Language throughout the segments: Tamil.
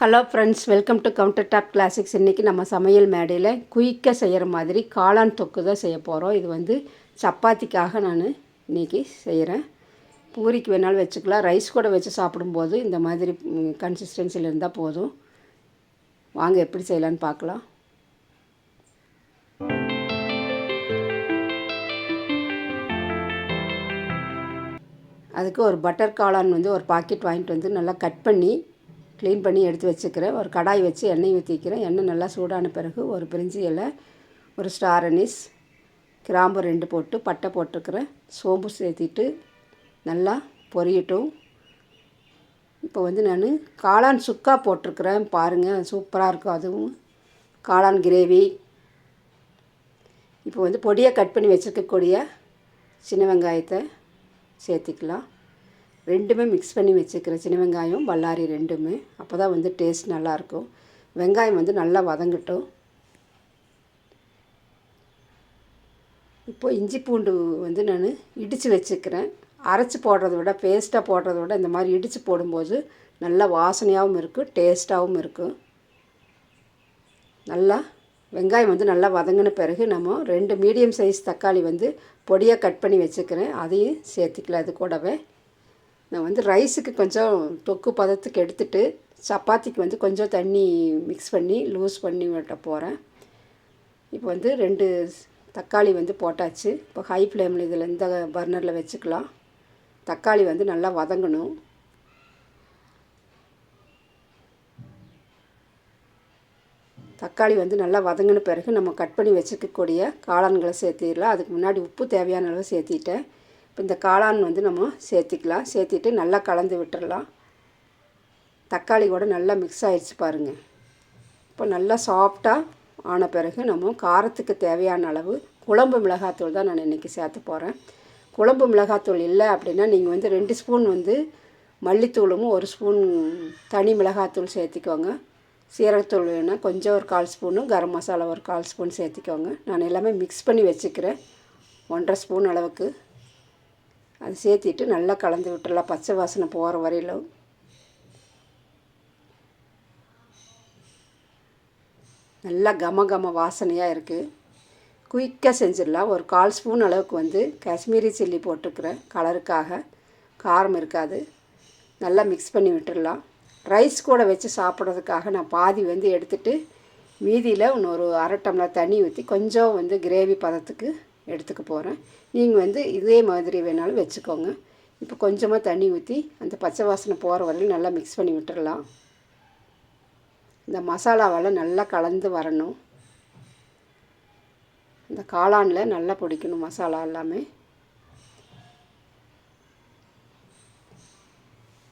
Hello friends welcome to counter top classics இன்றைக்கி நம்ம சமையல் மேடையில் குயிக்காக செய்கிற மாதிரி காளான் தொக்கு தான் செய்ய போகிறோம் இது வந்து சப்பாத்திக்காக நான் இன்றைக்கி செய்கிறேன் பூரிக்கு வேணாலும் வச்சுக்கலாம். ரைஸ் கூட வச்சு சாப்பிடும்போது இந்த மாதிரி கன்சிஸ்டன்சியில் இருந்தால் போதும். வாங்க எப்படி செய்யலான்னு பார்க்கலாம். அதுக்கு ஒரு பட்டர் காளான் வந்து ஒரு பாக்கெட் வாங்கிட்டு வந்து நல்லா கட் பண்ணி க்ளீன் பண்ணி எடுத்து வச்சுக்கிறேன். ஒரு கடாய் வச்சு எண்ணெய் ஊற்றிக்கிறேன் எண்ணெய் நல்லா சூடான பிறகு ஒரு பிரிஞ்சி இலை ஒரு ஸ்டார் அனிஸ் கிராம்பு ரெண்டு போட்டு பட்டை போட்டிருக்கிறேன் சோம்பு சேர்த்திட்டு நல்லா பொரியட்டும். இப்போ வந்து நான் காளான் சுக்கா போட்டிருக்கிறேன். பாருங்கள் சூப்பராக இருக்கும் அதுவும். காளான் கிரேவி. இப்போ வந்து பொடியை கட் பண்ணி வச்சுருக்கக்கூடிய சின்ன வெங்காயத்தை சேர்த்திக்கலாம். ரெண்டுமே மிக்ஸ் பண்ணி வச்சுக்கிறேன் சின்ன வெங்காயம் வல்லாரி ரெண்டுமே. அப்போ தான் வந்து டேஸ்ட் நல்லாயிருக்கும் வெங்காயம் வந்து நல்லா வதங்கட்டும். இப்போது இஞ்சி பூண்டு வந்து நான் இடித்து வச்சுக்கிறேன். அரைச்சி போடுறத விட பேஸ்ட்டாக போடுறத விட இந்த மாதிரி இடித்து போடும்போது நல்லா வாசனையாகவும் இருக்கும் டேஸ்ட்டாகவும் இருக்கும் நல்லா வெங்காயம் வந்து நல்லா வதங்கின பிறகு நம்ம ரெண்டு மீடியம் சைஸ் தக்காளி வந்து பொடியாக கட் பண்ணி வச்சுக்கிறேன். அதையும் சேர்த்துக்கலாம் அது கூடவே. நான் வந்து ரைஸுக்கு கொஞ்சம் தொக்கு பதத்துக்கு எடுத்துட்டு சப்பாத்திக்கு வந்து கொஞ்சம் தண்ணி மிக்ஸ் பண்ணி லூஸ் பண்ணி விட்ட போகிறேன் இப்போ வந்து ரெண்டு தக்காளி வந்து போட்டாச்சு. இப்போ ஹை ஃப்ளேமில் இதில் இந்த பர்னரில் வச்சுக்கலாம். தக்காளி வந்து நல்லா வதங்கணும். தக்காளி வந்து நல்லா வதங்கின பிறகு நம்ம கட் பண்ணி வச்சுக்கக்கூடிய காளான்களை சேர்த்திடலாம். அதுக்கு முன்னாடி உப்பு தேவையான அளவு சேர்த்திட்டேன். இப்போ இந்த காளான் வந்து நம்ம சேர்த்திக்கலாம். சேர்த்திட்டு நல்லா கலந்து விட்டுடலாம் தக்காளி கூட நல்லா மிக்ஸ் ஆகிடுச்சு பாருங்கள் இப்போ நல்லா சாஃப்டாக ஆன பிறகு நம்ம காரத்துக்கு தேவையான அளவு குழம்பு மிளகாத்தூள் தான் நான் இன்றைக்கி சேர்த்து போகிறேன் குழம்பு மிளகாத்தூள் இல்லை அப்படின்னா நீங்கள் வந்து ரெண்டு ஸ்பூன் வந்து மல்லித்தூளும் ஒரு ஸ்பூன் தனி மிளகாத்தூள் சேர்த்திக்கோங்க. சீரகத்தூள் வேணால் கொஞ்சம் ஒரு கால் ஸ்பூனும் கரம் மசாலா ஒரு கால் ஸ்பூன் சேர்த்திக்கோங்க. நான் எல்லாமே மிக்ஸ் பண்ணி வச்சுக்கிறேன். ஒன்றரை ஸ்பூன் அளவுக்கு. அது சேர்த்திட்டு நல்லா கலந்து விட்டுடலாம் பச்சை வாசனை போகிற வரையிலும். நல்லா கம கம வாசனையாக இருக்குது குயிக்காக செஞ்சிடலாம். ஒரு கால் ஸ்பூன் அளவுக்கு வந்து காஷ்மீரி சில்லி போட்டிருக்கிறேன் கலருக்காக. காரம் இருக்காது. நல்லா மிக்ஸ் பண்ணி விட்டுடலாம். ரைஸ் கூட வச்சு சாப்பிட்றதுக்காக நான் பாதி வந்து எடுத்துகிட்டு மீதியில் இன்னொரு அரை டம்ளர் தண்ணி ஊற்றி கொஞ்சம் வந்து கிரேவி பதத்துக்கு எடுத்துக்க போகிறேன் நீங்கள் வந்து இதே மாதிரி வேணாலும் வச்சுக்கோங்க. இப்போ கொஞ்சமாக தண்ணி ஊற்றி அந்த பச்சை வாசனை போகிற வரையிலும் நல்லா மிக்ஸ் பண்ணி விட்டுடலாம் இந்த மசாலாவெல்லாம் நல்லா கலந்து வரணும். இந்த காளானில் நல்லா பிடிக்கணும் மசாலா எல்லாமே.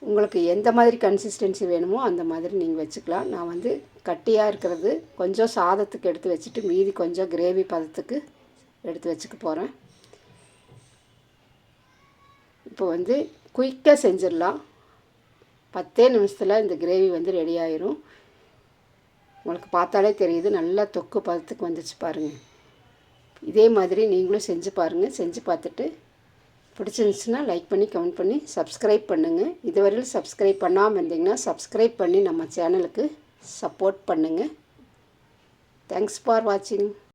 உங்களுக்கு எந்த மாதிரி கன்சிஸ்டன்சி வேணுமோ அந்த மாதிரி நீங்கள் வச்சுக்கலாம். நான் வந்து கட்டியாக இருக்கிறது கொஞ்சம் சாதத்துக்கு எடுத்து வச்சுட்டு மீதி கொஞ்சம் கிரேவி பதத்துக்கு எடுத்து வச்சுக்க போகிறேன் இப்போ வந்து குயிக்காக செஞ்சிடலாம். பத்தே நிமிஷத்தில் இந்த கிரேவி வந்து ரெடி ஆயிரும். உங்களுக்கு பார்த்தாலே தெரியுது நல்லா தொக்கு பதத்துக்கு வந்துச்சு பாருங்கள் இதே மாதிரி நீங்களும் செஞ்சு பாருங்கள் செஞ்சு பார்த்துட்டு பிடிச்சிருந்துச்சுன்னா லைக் பண்ணி கமெண்ட் பண்ணி சப்ஸ்கிரைப் பண்ணுங்கள் இதுவரையில் சப்ஸ்கிரைப் பண்ணாமல் இருந்தீங்கன்னா சப்ஸ்கிரைப் பண்ணி நம்ம சேனலுக்கு சப்போர்ட் பண்ணுங்கள் தேங்க்ஸ் ஃபார் வாட்சிங்